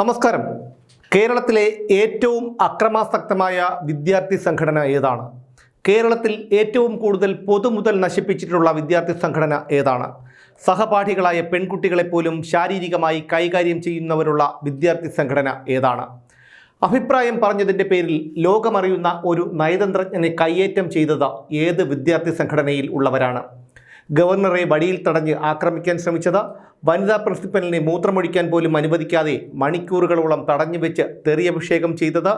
നമസ്കാരം. കേരളത്തിലെ ഏറ്റവും അക്രമാസക്തമായ വിദ്യാർത്ഥി സംഘടന ഏതാണ്? കേരളത്തിൽ ഏറ്റവും കൂടുതൽ പൊതുമുതൽ നശിപ്പിച്ചിട്ടുള്ള വിദ്യാർത്ഥി സംഘടന ഏതാണ്? സഹപാഠികളായ പെൺകുട്ടികളെപ്പോലും ശാരീരികമായി കൈകാര്യം ചെയ്യുന്നവരുള്ള വിദ്യാർത്ഥി സംഘടന ഏതാണ്? അഭിപ്രായം പറഞ്ഞതിന്റെ പേരിൽ ലോകമറിയുന്ന ഒരു നയതന്ത്രജ്ഞനെ കയ്യേറ്റം ചെയ്തത് ഏത് വിദ്യാർത്ഥി സംഘടനയിൽ ഉള്ളവരാണ്? ഗവർണറെ വടിയിൽ തടഞ്ഞ് ആക്രമിക്കാൻ ശ്രമിച്ചത് വനിതാ പ്രിൻസിപ്പലിനെ മൂത്രമൊഴിക്കാൻ പോലും അനുവദിക്കാതെ മണിക്കൂറുകളോളം തടഞ്ഞു വെച്ച് തെറിയഭിഷേകം ചെയ്തത്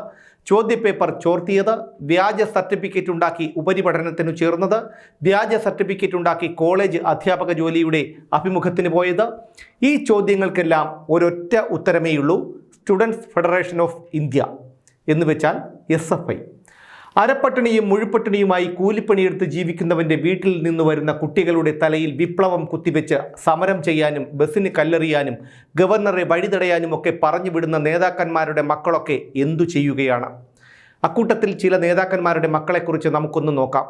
ചോദ്യപേപ്പർ ചോർത്തിയത് വ്യാജ സർട്ടിഫിക്കറ്റ് ഉണ്ടാക്കി ഉപരിപഠനത്തിനു ചേർന്നത് വ്യാജ സർട്ടിഫിക്കറ്റ് ഉണ്ടാക്കി കോളേജ് അധ്യാപക ജോലിയുടെ അഭിമുഖത്തിന് പോയത്. ഈ ചോദ്യങ്ങൾക്കെല്ലാം ഒരൊറ്റ ഉത്തരമേയുള്ളൂ സ്റ്റുഡൻസ് ഫെഡറേഷൻ ഓഫ് ഇന്ത്യ എന്ന് വെച്ചാൽ എസ് എഫ് ഐ. അരപ്പട്ടിണിയും മുഴുപ്പട്ടിണിയുമായി കൂലിപ്പണിയെടുത്ത് ജീവിക്കുന്നവന്റെ വീട്ടിൽ നിന്ന് വരുന്ന കുട്ടികളുടെ തലയിൽ വിപ്ലവം കുത്തിവെച്ച് സമരം ചെയ്യാനും ബസ്സിന് കല്ലെറിയാനും ഗവർണറെ വഴിതടയാനും ഒക്കെ പറഞ്ഞു വിടുന്ന നേതാക്കന്മാരുടെ മക്കളൊക്കെ എന്തു ചെയ്യുകയാണ്? അക്കൂട്ടത്തിൽ ചില നേതാക്കന്മാരുടെ മക്കളെക്കുറിച്ച് നമുക്കൊന്ന് നോക്കാം.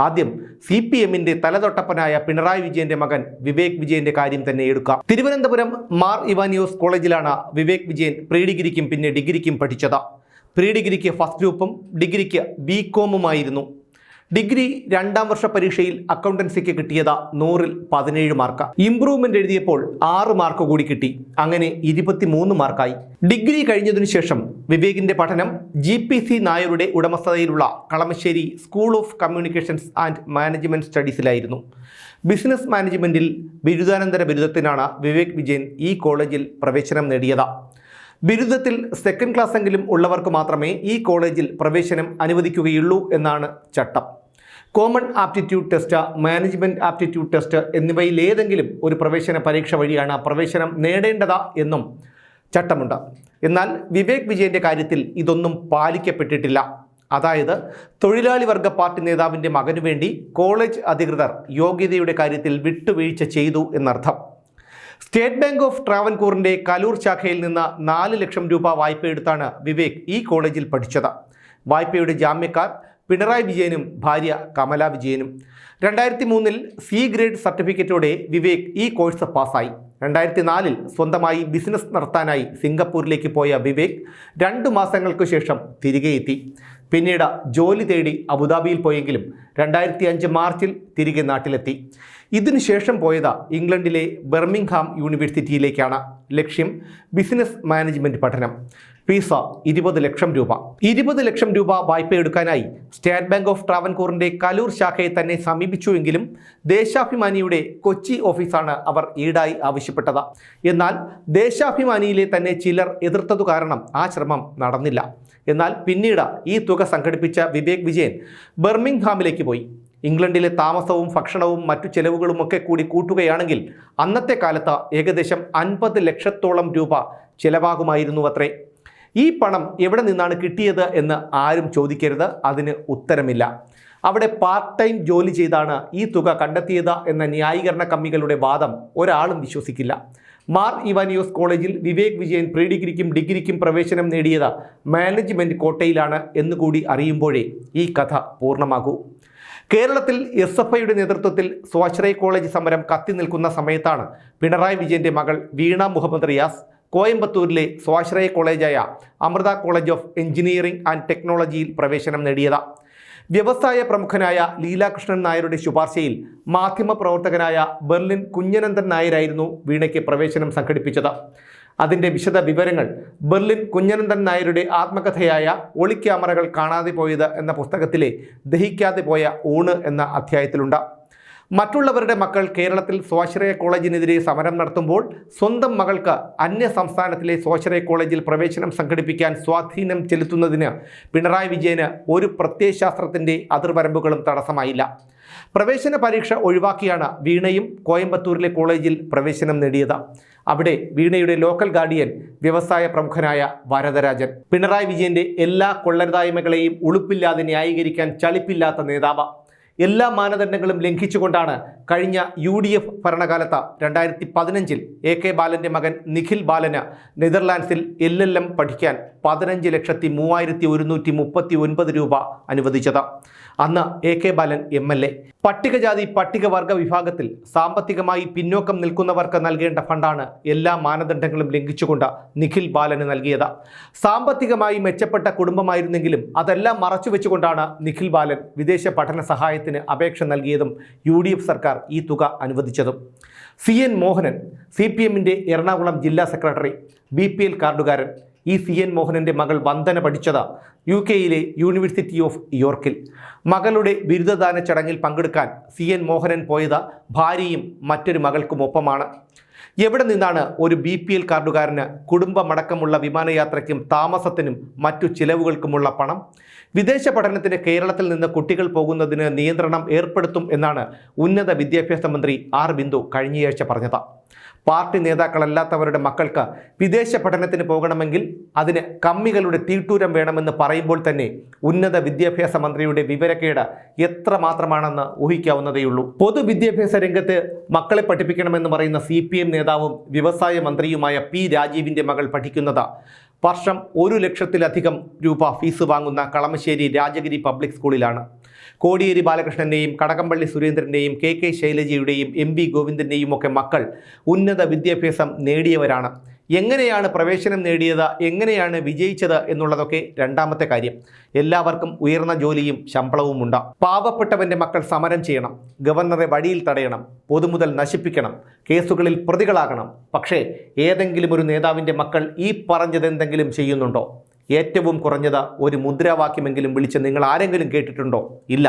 ആദ്യം സി പി എമ്മിന്റെ തലതൊട്ടപ്പനായ പിണറായി വിജയന്റെ മകൻ വിവേക് വിജയന്റെ കാര്യം തന്നെ എടുക്കാം. തിരുവനന്തപുരം മാർ ഇവാനിയോസ് കോളേജിലാണ് വിവേക് വിജയൻ പ്രീ ഡിഗ്രിക്കും പിന്നെ ഡിഗ്രിക്കും പഠിച്ചത്. പ്രീ ഡിഗ്രിക്ക് ഫസ്റ്റ് ഗ്രൂപ്പും ഡിഗ്രിക്ക് ബി കോമുമായിരുന്നു ഡിഗ്രി രണ്ടാം വർഷ പരീക്ഷയിൽ അക്കൗണ്ടൻസിക്ക് കിട്ടിയത് നൂറിൽ പതിനേഴ് മാർക്ക്. ഇംപ്രൂവ്മെന്റ് എഴുതിയപ്പോൾ ആറ് മാർക്ക് കൂടി കിട്ടി. അങ്ങനെ ഇരുപത്തിമൂന്ന് മാർക്കായി. ഡിഗ്രി കഴിഞ്ഞതിനു ശേഷം വിവേകിന്റെ പഠനം ജി പി സി നായരുടെ ഉടമസ്ഥതയിലുള്ള Kalamassery school of communications and management സ്റ്റഡീസിലായിരുന്നു. Business മാനേജ്മെന്റിൽ ബിരുദാനന്തര ബിരുദത്തിനാണ് വിവേക് വിജയൻ ഈ കോളേജിൽ പ്രവേശനം നേടിയത്. ബിരുദത്തിൽ സെക്കൻഡ് ക്ലാസ് എങ്കിലും ഉള്ളവർക്ക് മാത്രമേ ഈ കോളേജിൽ പ്രവേശനം അനുവദിക്കുകയുള്ളൂ എന്നാണ് ചട്ടം. Common aptitude test management aptitude test എന്നിവയിൽ ഏതെങ്കിലും ഒരു പ്രവേശന പരീക്ഷ വഴിയാണ് പ്രവേശനം നേടേണ്ടത് എന്നും ചട്ടമുണ്ട്. എന്നാൽ വിവേക് വിജയന്റെ കാര്യത്തിൽ ഇതൊന്നും പാലിക്കപ്പെട്ടിട്ടില്ല. അതായത് തൊഴിലാളി വർഗ പാർട്ടി നേതാവിന്റെ മകനുവേണ്ടി കോളേജ് അധികൃതർ യോഗ്യതയുടെ കാര്യത്തിൽ വിട്ടുവീഴ്ച ചെയ്തു എന്നർത്ഥം. സ്റ്റേറ്റ് ബാങ്ക് ഓഫ് ട്രാവൻകൂറിന്റെ കലൂർ ശാഖയിൽ നിന്ന് നാല് ലക്ഷം രൂപ വായ്പ എടുത്താണ് വിവേക് ഈ കോളേജിൽ പഠിച്ചത്. വായ്പയുടെ ജാമ്യക്കാർ പിണറായി വിജയനും ഭാര്യ കമല വിജയനും. രണ്ടായിരത്തി മൂന്നിൽ സി ഗ്രേഡ് സർട്ടിഫിക്കറ്റോടെ വിവേക് ഈ കോഴ്സ് പാസ്സായി. രണ്ടായിരത്തി നാലിൽ സ്വന്തമായി ബിസിനസ് നടത്താനായി സിംഗപ്പൂരിലേക്ക് പോയ വിവേക് രണ്ടു മാസങ്ങൾക്ക് ശേഷം തിരികെ എത്തി. പിന്നീട് ജോലി തേടി അബുദാബിയിൽ പോയെങ്കിലും രണ്ടായിരത്തി അഞ്ച് മാർച്ചിൽ തിരികെ നാട്ടിലെത്തി. ഇതിനുശേഷം പോയത് ഇംഗ്ലണ്ടിലെ ബെർമിംഗ്ഹാം യൂണിവേഴ്സിറ്റിയിലേക്കാണ്. ലക്ഷ്യം ബിസിനസ് മാനേജ്മെന്റ് പഠനം. ഫീസ ഇരുപത് ലക്ഷം രൂപ. ഇരുപത് ലക്ഷം രൂപ വായ്പ എടുക്കാനായി സ്റ്റേറ്റ് ബാങ്ക് ഓഫ് ട്രാവൻകൂറിന്റെ കലൂർ ശാഖയെ തന്നെ സമീപിച്ചുവെങ്കിലും ദേശാഭിമാനിയുടെ കൊച്ചി ഓഫീസാണ് അവർ ഈടായി ആവശ്യപ്പെട്ടത്. എന്നാൽ ദേശാഭിമാനിയിലെ തന്നെ ചിലർ എതിർത്തതു കാരണം ആ ശ്രമം നടന്നില്ല. എന്നാൽ പിന്നീട് ഈ തുക സംഘടിപ്പിച്ച വിവേക് വിജയൻ ബെർമിംഗ്ഹാമിലേക്ക് പോയി. ഇംഗ്ലണ്ടിലെ താമസവും ഭക്ഷണവും മറ്റു ചെലവുകളും ഒക്കെ കൂടി കൂട്ടുകയാണെങ്കിൽ അന്നത്തെ കാലത്ത് ഏകദേശം അൻപത് ലക്ഷത്തോളം രൂപ ചിലവാകുമായിരുന്നു അത്രേ ഈ പണം എവിടെ നിന്നാണ് കിട്ടിയത് എന്ന് ആരും ചോദിക്കരുത്. അതിന് ഉത്തരമില്ല. അവിടെ പാർട്ട് ടൈം ജോലി ചെയ്താണ് ഈ തുക കണ്ടെത്തിയത് എന്ന ന്യായീകരണ കമ്മികളുടെ വാദം ഒരാളും വിശ്വസിക്കില്ല. മാർ ഇവാനിയോസ് കോളേജിൽ വിവേക് വിജയൻ പ്രീ ഡിഗ്രിക്കും ഡിഗ്രിക്കും പ്രവേശനം നേടിയത് മാനേജ്മെന്റ് കോട്ടയിലാണ് എന്നുകൂടി അറിയുമ്പോഴേ ഈ കഥ പൂർണമാകൂ. കേരളത്തിൽ എസ് എഫ് ഐയുടെ നേതൃത്വത്തിൽ സ്വാശ്രയ കോളേജ് സമരം കത്തി നിൽക്കുന്ന സമയത്താണ് പിണറായി വിജയന്റെ മകൾ വീണ മുഹമ്മദ് റിയാസ് കോയമ്പത്തൂരിലെ സ്വാശ്രയ കോളേജായ Amrita college of engineering and ടെക്നോളജിയിൽ പ്രവേശനം നേടിയത്. വ്യവസായ പ്രമുഖനായ ലീലാകൃഷ്ണൻ നായരുടെ ശുപാർശയിൽ മാധ്യമപ്രവർത്തകനായ ബെർലിൻ കുഞ്ഞനന്ദൻ നായരായിരുന്നു വീണയ്ക്ക് പ്രവേശനം സംഘടിപ്പിച്ചത്. അതിന്റെ വിശദ വിവരങ്ങൾ ബെർലിൻ കുഞ്ഞനന്ദൻ നായരുടെ ആത്മകഥയായ ഒളിക്യാമറകൾ കാണാതെ പോയത് എന്ന പുസ്തകത്തിലെ ദഹിക്കാതെ പോയ ഊണ് എന്ന അധ്യായത്തിലുണ്ട്. മറ്റുള്ളവരുടെ മക്കൾ കേരളത്തിൽ സ്വാശ്രയ കോളേജിനെതിരെ സമരം നടത്തുമ്പോൾ സ്വന്തം മകൾക്ക് അന്യ സംസ്ഥാനത്തിലെ സ്വാശ്രയ കോളേജിൽ പ്രവേശനം സംഘടിപ്പിക്കാൻ സ്വാധീനം ചെലുത്തുന്നതിന് പിണറായി വിജയന് ഒരു പ്രത്യയശാസ്ത്രത്തിന്റെ അതിർവരമ്പുകളും തടസ്സമായില്ല. പ്രവേശന പരീക്ഷ ഒഴിവാക്കിയാണ് വീണയും കോയമ്പത്തൂരിലെ കോളേജിൽ പ്രവേശനം നേടിയത്. അവിടെ വീണയുടെ ലോക്കൽ ഗാർഡിയൻ വ്യവസായ പ്രമുഖനായ വരദരാജൻ. പിണറായി വിജയന്റെ എല്ലാ കൊള്ളരുതായ്മകളെയും ഉളുപ്പില്ലാതെ ന്യായീകരിക്കാൻ ചളിപ്പില്ലാത്ത നേതാവ്. എല്ലാ മാനദണ്ഡങ്ങളും ലംഘിച്ചുകൊണ്ടാണ് കഴിഞ്ഞ യു ഡി എഫ് ഭരണകാലത്ത് രണ്ടായിരത്തി പതിനഞ്ചിൽ എ കെ ബാലന്റെ മകൻ നിഖിൽ ബാലന് നെതർലാൻഡ്സിൽ എൽ എൽ എം പഠിക്കാൻ പതിനഞ്ച് ലക്ഷത്തി മൂവായിരത്തി ഒരുന്നൂറ്റി മുപ്പത്തി ഒൻപത് രൂപ അനുവദിച്ചത്. അന്ന് A K Balan M L A. പട്ടികജാതി പട്ടികവർഗ വിഭാഗത്തിൽ സാമ്പത്തികമായി പിന്നോക്കം നിൽക്കുന്നവർക്ക് നൽകേണ്ട ഫണ്ടാണ് എല്ലാ മാനദണ്ഡങ്ങളും ലംഘിച്ചുകൊണ്ട് നിഖിൽ ബാലന് നൽകിയത്. സാമ്പത്തികമായി മെച്ചപ്പെട്ട കുടുംബമായിരുന്നെങ്കിലും അതെല്ലാം മറച്ചുവെച്ചുകൊണ്ടാണ് നിഖിൽ ബാലൻ വിദേശ പഠന സഹായത്തിന് അപേക്ഷ നൽകിയതും യു ഡി എഫ് സർക്കാർ ഈ തുക അനുവദിച്ചതും. C N Mohanan C P എമ്മിന്റെ എറണാകുളം ജില്ലാ സെക്രട്ടറി ബി പി എൽ കാർഡുകാരൻ. ഈ സി എൻ മോഹനന്റെ മകൾ വന്ദന പഠിച്ചത് യു കെയിലെ യൂണിവേഴ്സിറ്റി ഓഫ് യോർക്കിൽ മകളുടെ ബിരുദദാന ചടങ്ങിൽ പങ്കെടുക്കാൻ സി എൻ മോഹനൻ പോയത് ഭാര്യയും മറ്റൊരു മകൾക്കുമൊപ്പമാണ്. എവിടെ നിന്നാണ് ഒരു ബി പി എൽ കാർഡുകാരന് കുടുംബമടക്കമുള്ള വിമാനയാത്രയ്ക്കും താമസത്തിനും മറ്റു ചിലവുകൾക്കുമുള്ള പണം? വിദേശ പഠനത്തിന് കേരളത്തിൽ നിന്ന് കുട്ടികൾ പോകുന്നതിന് നിയന്ത്രണം ഏർപ്പെടുത്തും എന്നാണ് ഉന്നത വിദ്യാഭ്യാസ മന്ത്രി ആർ ബിന്ദു കഴിഞ്ഞയാഴ്ച പറഞ്ഞത്. പാർട്ടി നേതാക്കളല്ലാത്തവരുടെ മക്കൾക്ക് വിദേശ പഠനത്തിന് പോകണമെങ്കിൽ അതിന് കമ്മികളുടെ തീട്ടൂരം വേണമെന്ന് പറയുമ്പോൾ തന്നെ ഉന്നത വിദ്യാഭ്യാസ മന്ത്രിയുടെ വിവരക്കേട് എത്ര മാത്രമാണെന്ന് ഊഹിക്കാവുന്നതേയുള്ളൂ. പൊതുവിദ്യാഭ്യാസ രംഗത്ത് മക്കളെ പഠിപ്പിക്കണമെന്ന് പറയുന്ന സി പി എം നേതാവും വ്യവസായ മന്ത്രിയുമായ പി രാജീവിന്റെ മകൾ പഠിക്കുന്നത്. വർഷം ഒരു ലക്ഷത്തിലധികം രൂപ ഫീസ് വാങ്ങുന്ന കളമശ്ശേരി രാജഗിരി പബ്ലിക് സ്കൂളിലാണ്. കോടിയേരി ബാലകൃഷ്ണന്റെയും കടകംപള്ളി സുരേന്ദ്രന്റെയും കെ കെ ശൈലജയുടെയും എം വി ഗോവിന്ദന്റെയും ഒക്കെ മക്കൾ ഉന്നത വിദ്യാഭ്യാസം നേടിയവരാണ്. എങ്ങനെയാണ് പ്രവേശനം നേടിയത്? എങ്ങനെയാണ് വിജയിച്ചത്? എന്നുള്ളതൊക്കെ രണ്ടാമത്തെ കാര്യം. എല്ലാവർക്കും ഉയർന്ന ജോലിയും ശമ്പളവും ഉണ്ട്. പാവപ്പെട്ടവന്റെ മക്കൾ സമരം ചെയ്യണം. ഗവർണറെ വഴിയിൽ തടയണം. പൊതുമുതൽ നശിപ്പിക്കണം. കേസുകളിൽ പ്രതികളാകണം. പക്ഷേ ഏതെങ്കിലും ഒരു നേതാവിന്റെ മക്കൾ ഈ പറഞ്ഞതെന്തെങ്കിലും ചെയ്യുന്നുണ്ടോ? ഏറ്റവും കുറഞ്ഞത് ഒരു മുദ്രാവാക്യമെങ്കിലും വിളിച്ച് നിങ്ങൾ ആരെങ്കിലും കേട്ടിട്ടുണ്ടോ? ഇല്ല.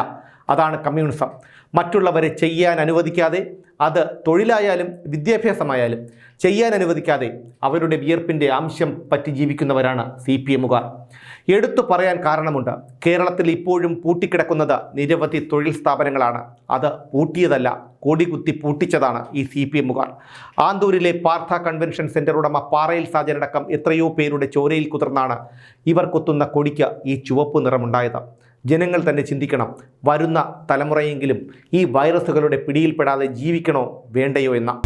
അതാണ് കമ്മ്യൂണിസം. മറ്റുള്ളവരെ ചെയ്യാൻ അനുവദിക്കാതെ അത് തൊഴിലായാലും വിദ്യാഭ്യാസമായാലും ചെയ്യാൻ അനുവദിക്കാതെ അവരുടെ വിയർപ്പിന്റെ അംശം പറ്റി ജീവിക്കുന്നവരാണ് സി പി എമ്മുകാർ. എടുത്തു പറയാൻ കാരണമുണ്ട് കേരളത്തിൽ ഇപ്പോഴും പൂട്ടിക്കിടക്കുന്നത് നിരവധി തൊഴിൽ സ്ഥാപനങ്ങളാണ്. അത് പൂട്ടിയതല്ല കൊടികുത്തി പൂട്ടിച്ചതാണ് ഈ സി പി എമ്മുകാർ. ആന്തൂരിലെ പാർത്ഥ കൺവെൻഷൻ സെന്റർ ഉടമ പാറയിൽ സാജനടക്കം എത്രയോ പേരുടെ ചോരയിൽ കുതിർന്നാണ് ഇവർ കൊത്തുന്ന കൊടിക്ക് ഈ ചുവപ്പ് നിറമുണ്ടായത്. ജനങ്ങൾ തന്നെ ചിന്തിക്കണം. വരുന്ന തലമുറയെങ്കിലും ഈ വൈറസുകളുടെ പിടിയിൽപ്പെടാതെ ജീവിക്കണോ വേണ്ടയോ എന്ന